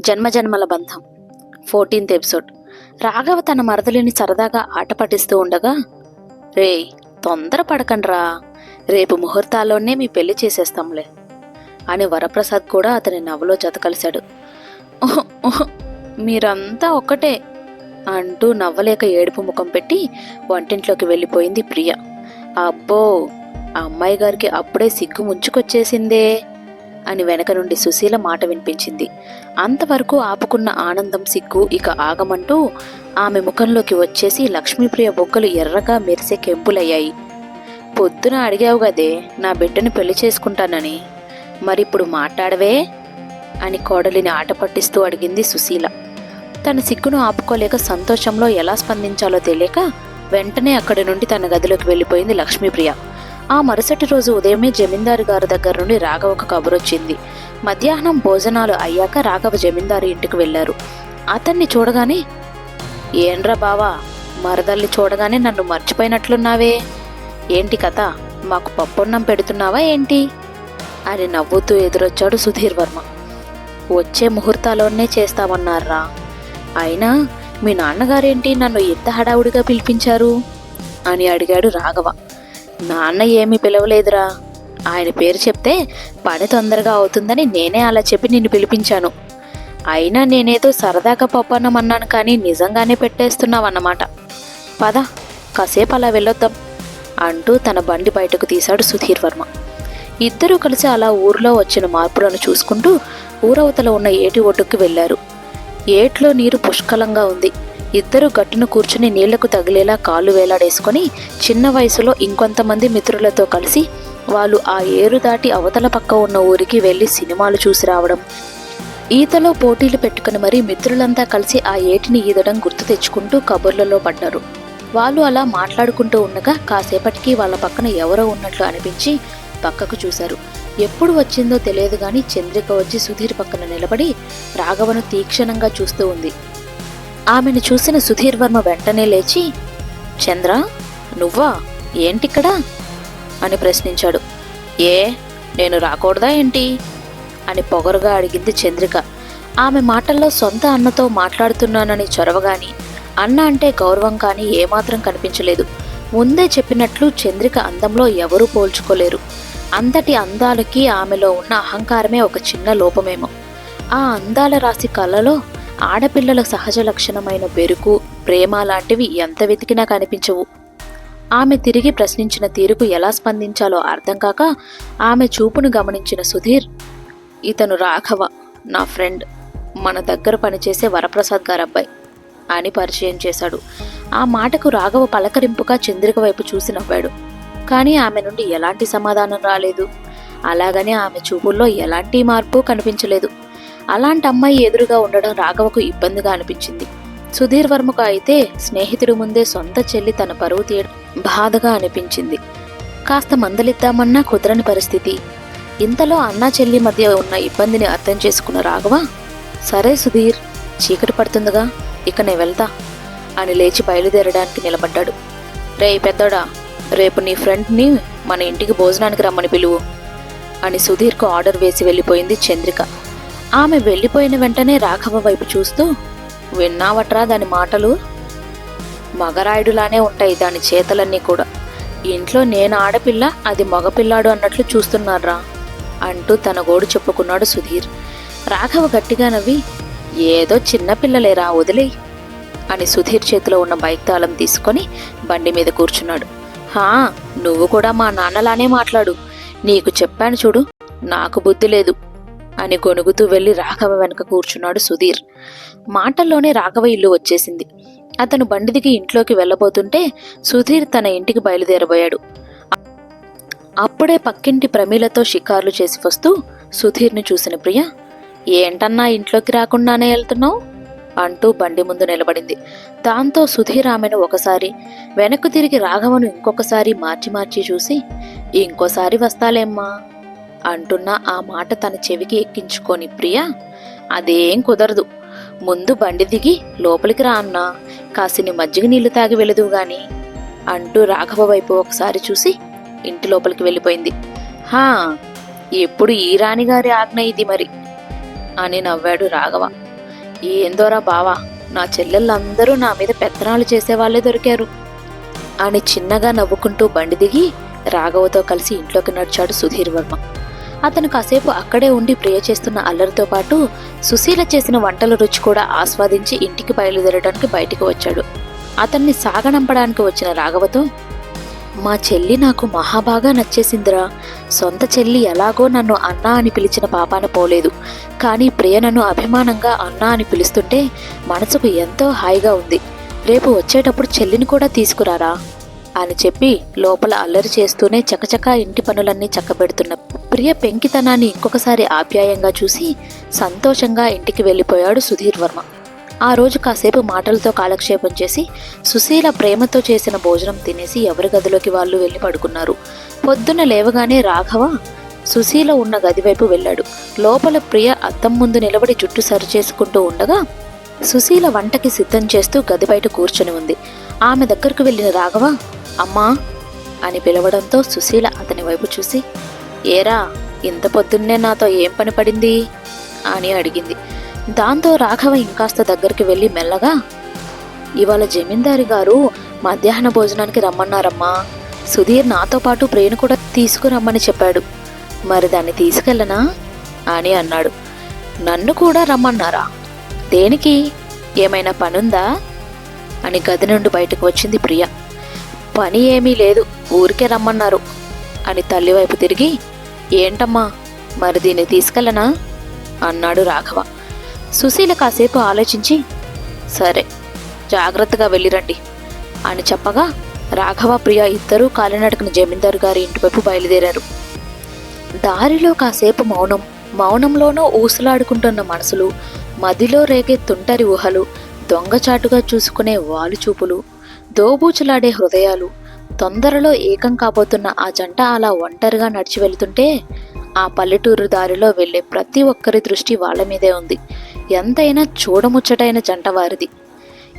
జన్మజన్మల బంధం. Fourteenth episode. Raghava తన మరదలిని సరదాగా ఆట పట్టిస్తూ ఉండగా రే తొందర పడకండ్రా. రేపు ముహూర్తాల్లోనే మీ పెళ్ళి చేసేస్తాంలే. అని వరప్రసాద్ కూడా అతని నవ్వులో జతకలిశాడు మీరంతా ఒక్కటే అంటూ నవ్వలేక ఏడుపు ముఖం పెట్టి వంటింట్లోకి వెళ్ళిపోయింది ప్రియ. అబ్బో ఆ అమ్మాయి గారికి అప్పుడే సిగ్గు ముంచుకొచ్చేసిందే. అని వెనక నుండి సుశీల మాట వినిపించింది. అంతవరకు ఆపుకున్న ఆనందం సిగ్గు ఇక ఆగమంటూ ఆమె ముఖంలోకి వచ్చేసి లక్ష్మీప్రియ బొగ్గలు ఎర్రగా మెరిసే కెంపులయ్యాయి. పొద్దున అడిగావు గదే నా బిడ్డను పెళ్ళి చేసుకుంటానని. మరిప్పుడు మాట్లాడవే అని కోడలిని ఆట పట్టిస్తూ అడిగింది సుశీల. తన సిగ్గును ఆపుకోలేక సంతోషంలో ఎలా స్పందించాలో తెలియక వెంటనే అక్కడి నుండి తన గదిలోకి వెళ్ళిపోయింది లక్ష్మీప్రియ. ఆ మరుసటి రోజు ఉదయమే జమీందారు గారి దగ్గర నుండి రాఘవకు కబురొచ్చింది మధ్యాహ్నం భోజనాలు అయ్యాక రాఘవ జమీందారు ఇంటికి వెళ్ళారు అతన్ని చూడగానే ఏంరా బావా మరదల్ని చూడగానే నన్ను మర్చిపోయినట్లున్నావే? ఏంటి కథ? మాకు పప్పొన్నం పెడుతున్నావా ఏంటి? అని నవ్వుతూ ఎదురొచ్చాడు సుధీర్ వర్మ. వచ్చే ముహూర్తాల్లోనే చేస్తామన్నారా? అయినా మీ నాన్నగారేంటి నన్ను ఎంత హడావుడిగా పిలిపించారు? అని అడిగాడు రాఘవ. నాన్న ఏమీ పిలవలేదురా. ఆయన పేరు చెప్తే పని తొందరగా అవుతుందని నేనే అలా చెప్పి నిన్ను పిలిపించాను. అయినా నేనేదో సరదాగా పప్పన్నం అన్నాను కానీ నిజంగానే పెట్టేస్తున్నావన్నమాట. పద కాసేపు అలా వెళ్ళొద్దాం అంటూ తన బండి బయటకు తీశాడు సుధీర్ వర్మ. ఇద్దరూ కలిసి అలా ఊర్లో వచ్చిన మార్పులను చూసుకుంటూ ఊరవతల ఉన్న ఏటి ఒడ్డుకు వెళ్ళారు. ఏట్లో నీరు పుష్కలంగా ఉంది. ఇద్దరు గట్టున కూర్చుని నీళ్ళకు తగిలేలా కాళ్ళు వేలాడేసుకొని చిన్న వయసులో ఇంకొంతమంది మిత్రులతో కలిసి వాళ్ళు ఆ ఏరు దాటి అవతల పక్క ఉన్న ఊరికి వెళ్ళి సినిమాలు చూసి రావడం. ఈతలో పోటీలు పెట్టుకుని మరీ మిత్రులంతా కలిసి ఆ ఏటిని ఈదడం గుర్తు తెచ్చుకుంటూ కబుర్లలో పడ్డారు. వాళ్ళు అలా మాట్లాడుకుంటూ ఉండగా కాసేపటికి వాళ్ళ పక్కన ఎవరో ఉన్నట్లు అనిపించి పక్కకు చూశారు. ఎప్పుడు వచ్చిందో తెలియదు గాని చంద్రిక వచ్చి సుధీర్ పక్కన నిలబడి రాఘవను తీక్షణంగా చూస్తూ ఉంది. ఆమెను చూసిన సుధీర్ వర్మ వెంటనే లేచి చంద్ర నువ్వా? ఏంటిక్కడా? అని ప్రశ్నించాడు. ఏ నేను రాకూడదా ఏంటి? అని పొగరుగా అడిగింది చంద్రిక. ఆమె మాటల్లో సొంత అన్నతో మాట్లాడుతున్నానని చొరవగాని అన్న అంటే గౌరవం కానీ ఏమాత్రం కనిపించలేదు. ముందే చెప్పినట్లు చంద్రిక అందంలో ఎవరూ పోల్చుకోలేరు. అంతటి అందాలకి ఆమెలో ఉన్న అహంకారమే ఒక చిన్న లోపమేమో. ఆ అందాల రాశి కళ్ళలో ఆడపిల్లల సహజ లక్షణమైన బెరుకు ప్రేమ లాంటివి ఎంత వెతికినా కనిపించవు. ఆమె తిరిగి ప్రశ్నించిన తీరుకు ఎలా స్పందించాలో అర్థం కాక ఆమె చూపును గమనించిన సుధీర్ ఇతను రాఘవ నా ఫ్రెండ్. మన దగ్గర పనిచేసే వరప్రసాద్ గారబ్బాయి అని పరిచయం చేశాడు. ఆ మాటకు రాఘవ పలకరింపుగా చంద్రిక వైపు చూసి నవ్వాడు. కానీ ఆమె నుండి ఎలాంటి సమాధానం రాలేదు. అలాగనే ఆమె చూపుల్లో ఎలాంటి మార్పు కనిపించలేదు. అలాంటి అమ్మాయి ఎదురుగా ఉండడం రాఘవకు ఇబ్బందిగా అనిపించింది. సుధీర్ వర్మకు అయితే స్నేహితుడి ముందే సొంత చెల్లి తన పరువు తీయడం బాధగా అనిపించింది. కాస్త మందలిద్దామన్నా కుదరని పరిస్థితి. ఇంతలో అన్నా చెల్లి మధ్య ఉన్న ఇబ్బందిని అర్థం చేసుకున్న రాఘవ సరే సుధీర్ చీకటి పడుతుందిగా ఇక నేను వెళ్తా అని లేచి బయలుదేరడానికి నిలబడ్డాడు. రే పెద్దోడా రేపు నీ ఫ్రెండ్ని మన ఇంటికి భోజనానికి రమ్మని పిలువు అని సుధీర్కు ఆర్డర్ వేసి వెళ్ళిపోయింది చంద్రిక. ఆమె వెళ్ళిపోయిన వెంటనే రాఘవ వైపు చూస్తూ విన్నావట్రా దాని మాటలు? మగరాయుడులానే ఉంటాయి దాని చేతలన్నీ కూడా. ఇంట్లో నేను ఆడపిల్ల అది మగపిల్లాడు అన్నట్లు చూస్తున్నారా అంటూ తన గోడు చెప్పుకున్నాడు సుధీర్. రాఘవ గట్టిగా నవ్వి ఏదో చిన్నపిల్లలేరా వదిలేయ్ అని సుధీర్ చేతిలో ఉన్న బైక్ తాళం తీసుకొని బండి మీద కూర్చున్నాడు. హా నువ్వు కూడా మా నాన్నలానే మాట్లాడు. నీకు చెప్పాను చూడు నాకు బుద్ధి లేదు అని గొనుగుతూ వెళ్ళి రాఘవ వెనక కూర్చున్నాడు సుధీర్. మాటల్లోనే రాఘవ ఇల్లు వచ్చేసింది. అతను బండిదికి ఇంట్లోకి వెళ్ళబోతుంటే సుధీర్ తన ఇంటికి బయలుదేరబోయాడు. అప్పుడే పక్కింటి ప్రమీలతో షికార్లు చేసి వస్తూ సుధీర్ని చూసిన ప్రియ ఏంటన్నా ఇంట్లోకి రాకుండానే వెళ్తున్నావు? అంటూ బండి ముందు నిలబడింది. దాంతో సుధీర్ ఆమెను ఒకసారి వెనక్కు తిరిగి రాఘవను ఇంకొకసారి మార్చి మార్చి చూసి ఇంకోసారి వస్తాలేమ్మా అంటున్న ఆ మాట తన చెవికి ఎక్కించుకొని ప్రియ అదేం కుదరదు. ముందు బండి దిగి లోపలికి రా అన్నా. కాసిని మజ్జిగ నీళ్ళు తాగి వెళదు గాని అంటూ రాఘవ వైపు ఒకసారి చూసి ఇంటి లోపలికి వెళ్ళిపోయింది. హా ఎప్పుడు ఈ రాణిగారి ఆజ్ఞ ఇది మరి? అని నవ్వాడు రాఘవ. ఏందోరా బావా? నా చెల్లెళ్ళందరూ నా మీద పెత్తనాలు చేసేవాళ్ళే దొరికారు. అని చిన్నగా నవ్వుకుంటూ బండి దిగి రాఘవతో కలిసి ఇంట్లోకి నడిచాడు సుధీర్ వర్మ. అతను కాసేపు అక్కడే ఉండి ప్రియ చేస్తున్న అల్లరితో పాటు సుశీల చేసిన వంటల రుచి కూడా ఆస్వాదించి ఇంటికి బయలుదేరడానికి బయటికి వచ్చాడు. అతన్ని సాగనంపడానికి వచ్చిన రాఘవతో మా చెల్లి నాకు మహాబాగా నచ్చేసిందిరా. సొంత చెల్లి ఎలాగో నన్ను అన్నా అని పిలిచిన పాపాన పోలేదు. కానీ ప్రియ నన్ను అభిమానంగా అన్నా అని పిలుస్తుంటే మనసుకు ఎంతో హాయిగా ఉంది. రేపు వచ్చేటప్పుడు చెల్లిని కూడా తీసుకురారా? అని చెప్పి లోపల అల్లరి చేస్తూనే చకచకా ఇంటి పనులన్నీ చక్కబెడుతున్న ప్రియ పెంకితనాన్ని ఇంకొకసారి ఆప్యాయంగా చూసి సంతోషంగా ఇంటికి వెళ్ళిపోయాడు సుధీర్ వర్మ. ఆ రోజు కాసేపు మాటలతో కాలక్షేపం చేసి సుశీల ప్రేమతో చేసిన భోజనం తినేసి ఎవరి గదిలోకి వాళ్ళు వెళ్ళి పడుకున్నారు. పొద్దున్న లేవగానే రాఘవ సుశీల ఉన్న గదివైపు వెళ్ళాడు. లోపల ప్రియ అద్దం ముందు నిలబడి జుట్టు సరిచేసుకుంటూ ఉండగా సుశీల వంటకి సిద్ధం చేస్తూ గది బయట కూర్చొని ఉంది. ఆమె దగ్గరకు వెళ్ళిన రాఘవ అమ్మా అని పిలవడంతో సుశీల అతని వైపు చూసి ఏరా ఇంత పొద్దున్నే నాతో ఏం పని పడింది? అని అడిగింది. దాంతో రాఘవ ఇంకాస్త దగ్గరికి వెళ్ళి మెల్లగా ఇవాళ జమీందారి గారు మధ్యాహ్న భోజనానికి రమ్మన్నారమ్మా. సుధీర్ నాతో పాటు ప్రేను కూడా తీసుకురమ్మని చెప్పాడు. మరి దాన్ని తీసుకెళ్ళనా? అని అన్నాడు. నన్ను కూడా రమ్మన్నారా? దేనికి? ఏమైనా పనుందా? అని గది నుండి బయటకు వచ్చింది ప్రియ. పని ఏమీ లేదు ఊరికే రమ్మన్నారు. అని తల్లి వైపు తిరిగి ఏంటమ్మా మరి దీన్ని తీసుకెళ్ళనా? అన్నాడు రాఘవ. సుశీల కాసేపు ఆలోచించి సరే జాగ్రత్తగా వెళ్ళిరండి. అని చెప్పగా రాఘవ ప్రియ ఇద్దరూ కాలినడకన జమీందారు గారి ఇంటివైపు బయలుదేరారు. దారిలో కాసేపు మౌనం మౌనంలోనూ ఊసులాడుకుంటున్న మనసులు మదిలో రేగే తుంటరి ఊహలు దొంగచాటుగా చూసుకునే వాలుచూపులు దోబూచులాడే హృదయాలు తొందరలో ఏకం కాబోతున్న ఆ జంట అలా ఒంటరిగా నడిచి వెళ్తుంటే ఆ పల్లెటూరు దారిలో వెళ్ళే ప్రతి ఒక్కరి దృష్టి వాళ్ళ మీదే ఉంది. ఎంతైనా చూడముచ్చటైన జంట వారిది.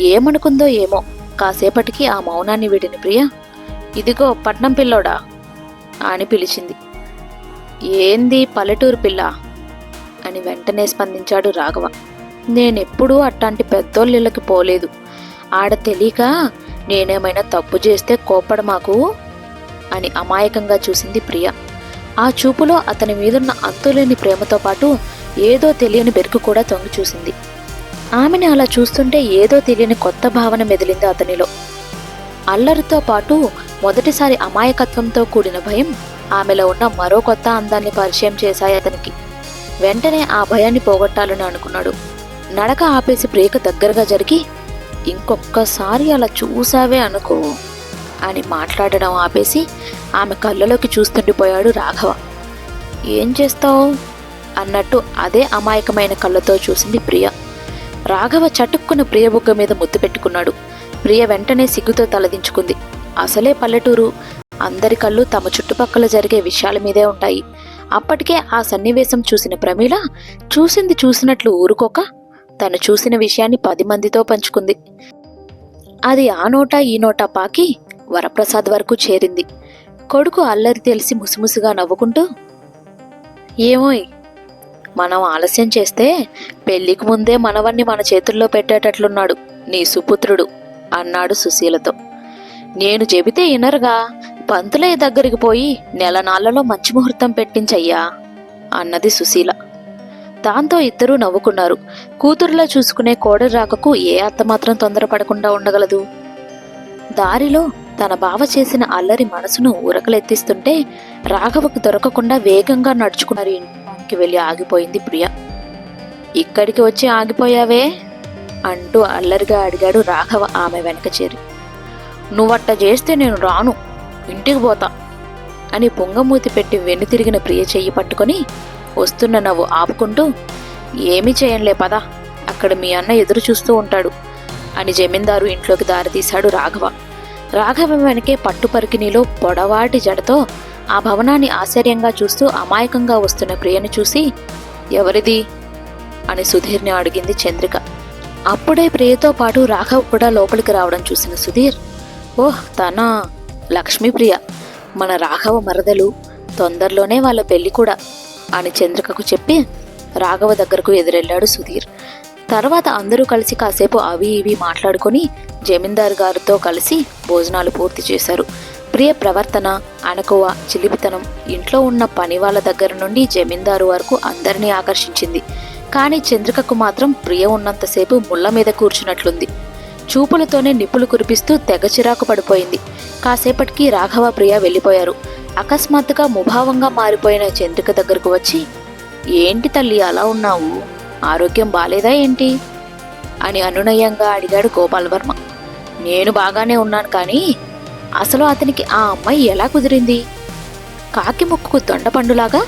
ఏమనుకుందో ఏమో. కాసేపటికి ఆ మౌనాన్ని వీడిని ప్రియ ఇదిగో పట్నం పిల్లోడా అని పిలిచింది. ఏంది పల్లెటూరు పిల్ల అని వెంటనే స్పందించాడు రాఘవ. నేనెప్పుడూ అట్లాంటి పెద్దోళ్ళకి పోలేదు. ఆడ తెలియక నేనేమైనా తప్పు చేస్తే కోప్పడ మాకు అని అమాయకంగా చూసింది ప్రియ. ఆ చూపులో అతని మీదున్న అంతులేని ప్రేమతో పాటు ఏదో తెలియని బెరుకు కూడా తొంగి చూసింది. ఆమెను అలా చూస్తుంటే ఏదో తెలియని కొత్త భావన మెదిలింది అతనిలో. అల్లరితో పాటు మొదటిసారి అమాయకత్వంతో కూడిన భయం ఆమెలో ఉన్న మరో కొత్త అందాన్ని పరిచయం చేశాయి అతనికి. వెంటనే ఆ భయాన్ని పోగొట్టాలని అనుకున్నాడు. నడక ఆపేసి ప్రియక దగ్గరగా జరిగి ఇంకొక్కసారి అలా చూసావే అనుకో అని మాట్లాడడం ఆపేసి ఆమె కళ్ళలోకి చూస్తుండిపోయాడు రాఘవ. ఏం చేస్తావు? అన్నట్టు అదే అమాయకమైన కళ్ళతో చూసింది ప్రియ. రాఘవ చటుక్కున ప్రియ బుగ్గ మీద ముద్దు పెట్టుకున్నాడు. ప్రియ వెంటనే సిగ్గుతో తలదించుకుంది. అసలే పల్లెటూరు. అందరి కళ్ళు తమ చుట్టుపక్కల జరిగే విషయాల మీదే ఉంటాయి. అప్పటికే ఆ సన్నివేశం చూసిన ప్రమీల చూసింది చూసినట్లు ఊరుకోక తను చూసిన విషయాన్ని పది మందితో పంచుకుంది. అది ఆ నోట ఈ నోట పాకి వరప్రసాద్ వరకు చేరింది. కొడుకు అల్లరి తెలిసి ముసిముసిగా నవ్వుకుంటూ ఏమోయ్ మనం ఆలస్యం చేస్తే పెళ్ళికి ముందే మనవన్ని మన చేతుల్లో పెట్టేటట్లున్నాడు నీ సుపుత్రుడు అన్నాడు సుశీలతో. నేను చెబితే ఇనరుగా పంతులయ్య దగ్గరికి పోయి నెల నాళ్ళలో మంచి ముహూర్తం పెట్టించయ్యా అన్నది సుశీల. దాంతో ఇద్దరూ నవ్వుకున్నారు. కూతురులా చూసుకునే కోడలు రాకకు ఏ అత్త మాత్రం తొందరపడకుండా ఉండగలదు? దారిలో తన బావ చేసిన అల్లరి మనసును ఉరకలెత్తిస్తుంటే రాఘవకు దొరకకుండా వేగంగా నడుచుకున్నారు ఇంటికి వెళ్ళి ఆగిపోయింది ప్రియ. ఇక్కడికి వచ్చి ఆగిపోయావే? అంటూ అల్లరిగా అడిగాడు రాఘవ ఆమె వెనక చేరి. నువ్వట్ట చేస్తే నేను రాను ఇంటికి పోతా అని పొంగమూతి పెట్టి వెన్ను తిరిగిన ప్రియ చెయ్యి పట్టుకొని వస్తున్న నవ్వు ఆపుకుంటూ ఏమీ చేయంలే పదా అక్కడ మీ అన్న ఎదురు చూస్తూ ఉంటాడు అని జమీందారు ఇంట్లోకి దారితీశాడు రాఘవ. రాఘవ వెనకే పట్టు పరికిణిలో పొడవాటి జడతో ఆ భవనాన్ని ఆశ్చర్యంగా చూస్తూ అమాయకంగా వస్తున్న ప్రియను చూసి ఎవరిది? అని సుధీర్ని అడిగింది చంద్రిక. అప్పుడే ప్రియతో పాటు రాఘవ్ కూడా లోపలికి రావడం చూసిన సుధీర్ ఓహ్ తన? లక్ష్మీప్రియ మన రాఘవ మరదలు తొందరలోనే వాళ్ళ పెళ్ళి కూడా అని చంద్రికకు చెప్పి రాఘవ దగ్గరకు ఎదురెళ్ళాడు సుధీర్. తర్వాత అందరూ కలిసి కాసేపు అవి ఇవి మాట్లాడుకొని జమీందార్ గారితో కలిసి భోజనాలు పూర్తి చేశారు. ప్రియ ప్రవర్తన అణకువ చిలిపితనం ఇంట్లో ఉన్న పని వాళ్ళ దగ్గర నుండి జమీందారు వరకు అందరినీ ఆకర్షించింది. కానీ చంద్రికకు మాత్రం ప్రియ ఉన్నంతసేపు ముళ్ళ మీద కూర్చున్నట్లుంది. చూపులతోనే నిప్పులు కురిపిస్తూ తెగ చిరాకు పడిపోయింది. కాసేపటికి రాఘవ ప్రియ వెళ్ళిపోయారు. అకస్మాత్తుగా ముభావంగా మారిపోయిన చంద్రిక దగ్గరకు వచ్చి ఏంటి తల్లి అలా ఉన్నావు? ఆరోగ్యం బాలేదా ఏంటి? అని అనునయంగా అడిగాడు గోపాల్ వర్మ నేను బాగానే ఉన్నాను కానీ అసలు అతనికి ఆ అమ్మాయి ఎలా కుదిరింది? కాకి ముక్కుకు దొండపండులాగా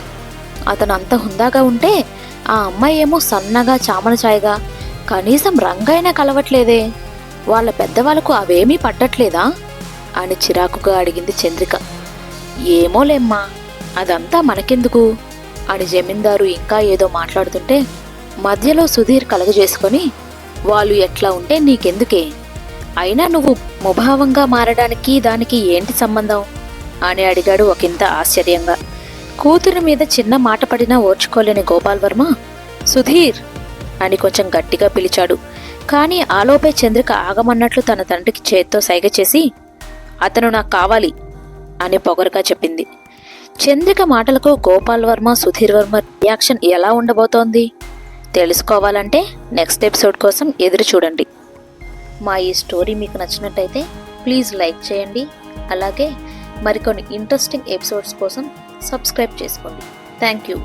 అతను అంత హుందాగా ఉంటే ఆ అమ్మాయి ఏమో సన్నగా చామన చాయగా కనీసం రంగైనా కలవట్లేదే. వాళ్ళ పెద్దవాళ్ళకు అవేమీ పట్టట్లేదా? అని చిరాకుగా అడిగింది చంద్రిక. ఏమోలేమ్మా అదంతా మనకెందుకు? అని జమీందారు ఇంకా ఏదో మాట్లాడుతుంటే మధ్యలో సుధీర్ కలగజేసుకొని వాళ్ళు ఎట్లా ఉంటే నీకెందుకే? అయినా నువ్వు ముభావంగా మారడానికి దానికి ఏంటి సంబంధం? అని అడిగాడు ఒకంత ఆశ్చర్యంగా. కూతురి మీద చిన్న మాట పడినా ఓర్చుకోలేని గోపాల్ వర్మ సుధీర్ అని కొంచెం గట్టిగా పిలిచాడు. కానీ ఆలోపే చంద్రిక ఆగమన్నట్లు తన తండ్రికి చేత్తో సైగ చేసి అతను నాకు కావాలి అని పొగరుగా చెప్పింది. చంద్రిక మాటలకు గోపాల్ వర్మ సుధీర్ వర్మ రియాక్షన్ ఎలా ఉండబోతోంది? తెలుసుకోవాలంటే నెక్స్ట్ ఎపిసోడ్ కోసం ఎదురు చూడండి. మా ఈ స్టోరీ మీకు నచ్చినట్టయితే ప్లీజ్ లైక్ చేయండి. అలాగే మరికొన్ని ఇంట్రెస్టింగ్ ఎపిసోడ్స్ కోసం సబ్స్క్రైబ్ చేసుకోండి. Thank you.